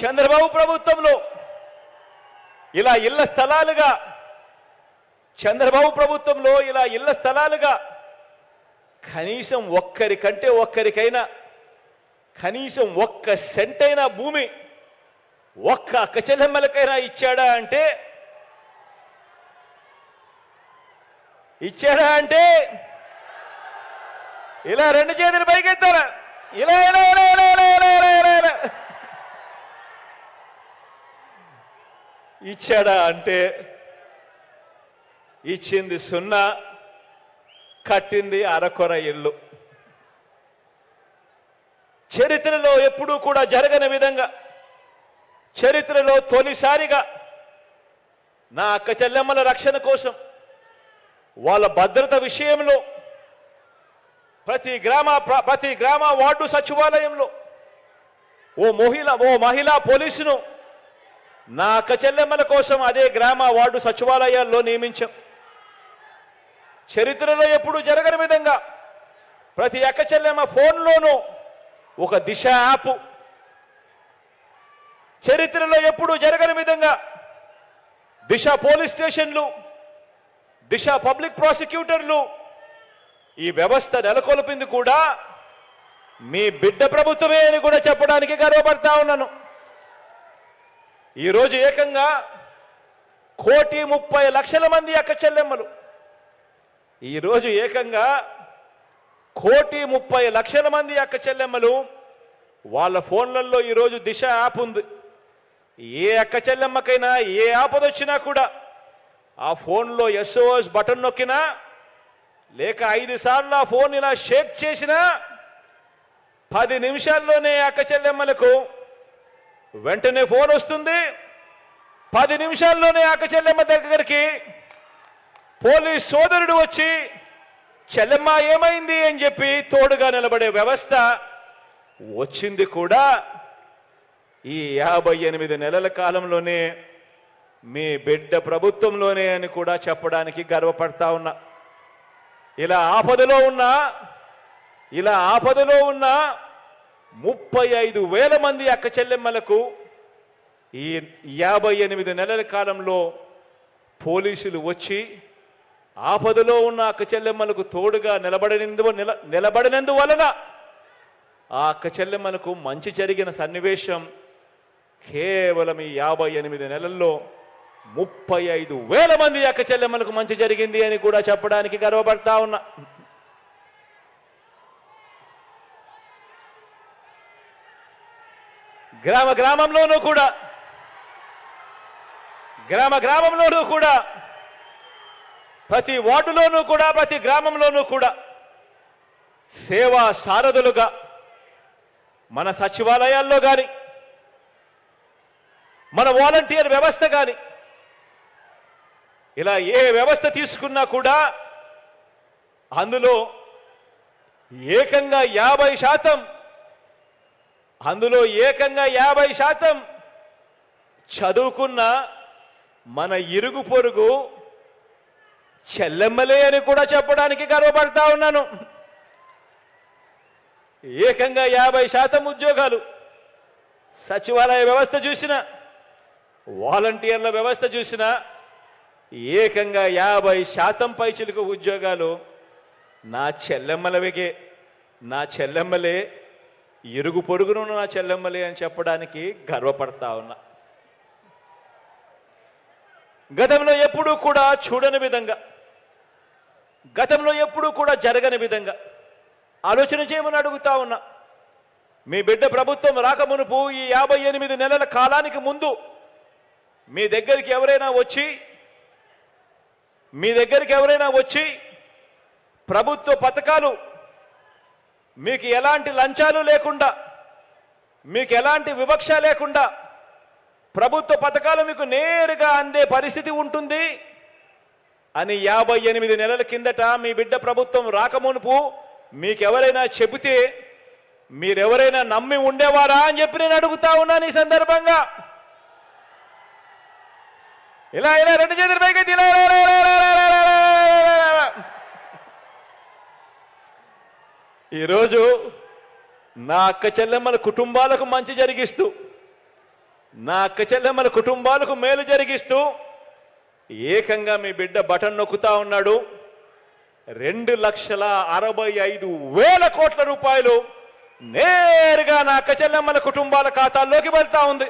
చంద్రబాబు ప్రభుత్వంలో ఇలా ఇళ్ళ స్థలాలుగా చంద్రబాబు ప్రభుత్వంలో ఇలా ఇళ్ళ స్థలాలుగా కనీసం ఒక్కరికంటే ఒక్కరికైనా కనీసం ఒక్క సెంటైనా భూమి ఒక్క అక్కచెల్లెమ్మలకైనా ఇచ్చాడా అంటే ఇచ్చాడా అంటే ఇలా రెండు చేతులు పైకెత్తారా? ఇలా ఇలా ఇలా ఇలా ఇలా ఇలా ఇచ్చాడా అంటే ఇచ్చింది సున్నా కట్టింది అరకొర ఇల్లు. చరిత్రలో ఎప్పుడూ కూడా జరగని విధంగా చరిత్రలో తొలిసారిగా నా అక్క చెల్లెమ్మల రక్షణ కోసం వాళ్ళ భద్రత విషయంలో ప్రతి గ్రామ ప్రతి గ్రామ వార్డు సచివాలయంలో ఓ మహిళ ఓ మహిళా పోలీసును నా అక్క చెల్లెమ్మల కోసం అదే గ్రామ వార్డు సచివాలయాల్లో నియమించాం. చరిత్రలో ఎప్పుడు జరగని విధంగా ప్రతి అక్క చెల్లెమ్మ ఫోన్లోనూ ఒక దిశ యాప్. చరిత్రలో ఎప్పుడు జరగని విధంగా దిశ పోలీస్ స్టేషన్లు దిశ పబ్లిక్ ప్రాసిక్యూటర్లు ఈ వ్యవస్థ నెలకొల్పింది కూడా మీ బిడ్డ ప్రభుత్వమే అని కూడా చెప్పడానికి గర్వపడతా ఉన్నాను. ఈరోజు ఏకంగా కోటి ముప్పై లక్షల మంది అక్క చెల్లెమ్మలు. ఈరోజు ఏకంగా కోటి ముప్పై లక్షల మంది అక్క చెల్లెమ్మలు వాళ్ళ ఫోన్లలో ఈరోజు దిశ యాప్ ఉంది. ఏ అక్క చెల్లెమ్మకైనా ఏ ఆపద వచ్చినా కూడా ఆ ఫోన్లో ఎస్ఓఎస్ బటన్ నొక్కినా లేక ఐదు సార్లు ఆ ఫోన్ ఇలా షేక్ చేసినా పది నిమిషాల్లోనే అక్క చెల్లెమ్మలకు వెంటనే ఫోన్ వస్తుంది. పది నిమిషాల్లోనే ఆక చెల్లెమ్మ దగ్గరికి పోలీస్ సోదరుడు వచ్చి చెల్లెమ్మ ఏమైంది? అని చెప్పి తోడుగా నిలబడే వ్యవస్థ వచ్చింది కూడా. ఈ యాభై ఎనిమిది నెలల కాలంలోనే మీ బిడ్డ ప్రభుత్వంలోనే అని కూడా చెప్పడానికి గర్వపడతా ఉన్నా. ఇలా ఆపదలో ఉన్నా ఇలా ఆపదలో ఉన్న ముప్పై ఐదు వేల మంది అక్క చెల్లెమ్మలకు ఈ యాభై ఎనిమిది నెలల కాలంలో పోలీసులు వచ్చి ఆపదలో ఉన్న అక్క చెల్లెమ్మలకు తోడుగా నిలబడినందు నిల నిలబడినందువలన ఆ అక్క చెల్లెమ్మలకు మంచి జరిగిన సన్నివేశం కేవలం ఈ యాభై ఎనిమిది నెలల్లో ముప్పై ఐదు వేల మంది అక్క చెల్లెమ్మలకు మంచి జరిగింది అని కూడా చెప్పడానికి గర్వపడతా ఉన్నా. గ్రామ గ్రామంలోనూ కూడా. గ్రామ గ్రామంలోనూ కూడా. ప్రతి వార్డులోనూ కూడా ప్రతి గ్రామంలోనూ కూడా. సేవా సారథులుగా మన సచివాలయాల్లో కానీ మన వాలంటీర్ వ్యవస్థ కానీ ఇలా ఏ వ్యవస్థ తీసుకున్నా కూడా అందులో ఏకంగా యాభై శాతం అందులో ఏకంగా యాభై శాతం చదువుకున్న మన ఇరుగు పొరుగు చెల్లెమ్మలే అని కూడా చెప్పడానికి గర్వపడతా ఉన్నాను. ఏకంగా యాభై శాతం ఉద్యోగాలు సచివాలయ వ్యవస్థ చూసిన వాలంటీర్ల వ్యవస్థ చూసిన ఏకంగా యాభై శాతం పైచిలుకు ఉద్యోగాలు నా చెల్లెమ్మలవికే నా చెల్లెమ్మలే ఇరుగు పొరుగును నా చెల్లెమ్మలే అని చెప్పడానికి గర్వపడతా ఉన్నా. గతంలో ఎప్పుడూ కూడా చూడని విధంగా గతంలో ఎప్పుడూ కూడా జరగని విధంగా ఆలోచన చేయమని అడుగుతా ఉన్నా. మీ బిడ్డ ప్రభుత్వం రాకమునుపు ఈ యాభై ఎనిమిది నెలల కాలానికి ముందు మీ దగ్గరికి ఎవరైనా వచ్చి మీ దగ్గరికి ఎవరైనా వచ్చి ప్రభుత్వ పథకాలు మీకు ఎలాంటి లంచాలు లేకుండా మీకు ఎలాంటి వివక్ష లేకుండా ప్రభుత్వ పథకాలు మీకు నేరుగా అందే పరిస్థితి ఉంటుంది అని యాభై ఎనిమిది నెలల కిందట మీ బిడ్డ ప్రభుత్వం రాకమునుపు మీకెవరైనా చెబితే మీరెవరైనా నమ్మి ఉండేవారా అని చెప్పి నేను అడుగుతా ఉన్నాను ఈ సందర్భంగా. ఇలా ఇలా రెండు చేతుల పైకి ఇలా ఈరోజు నా అక్క చెల్లెమ్మల కుటుంబాలకు మంచి జరిగిస్తూ నా అక్క చెల్లెమ్మల కుటుంబాలకు మేలు జరిగిస్తూ ఏకంగా మీ బిడ్డ బటన్ నొక్కుతా ఉన్నాడు. రెండు లక్షల అరవై ఐదు వేల కోట్ల రూపాయలు నేరుగా నా అక్క చెల్లెమ్మల కుటుంబాల ఖాతాల్లోకి వెళ్తా ఉంది.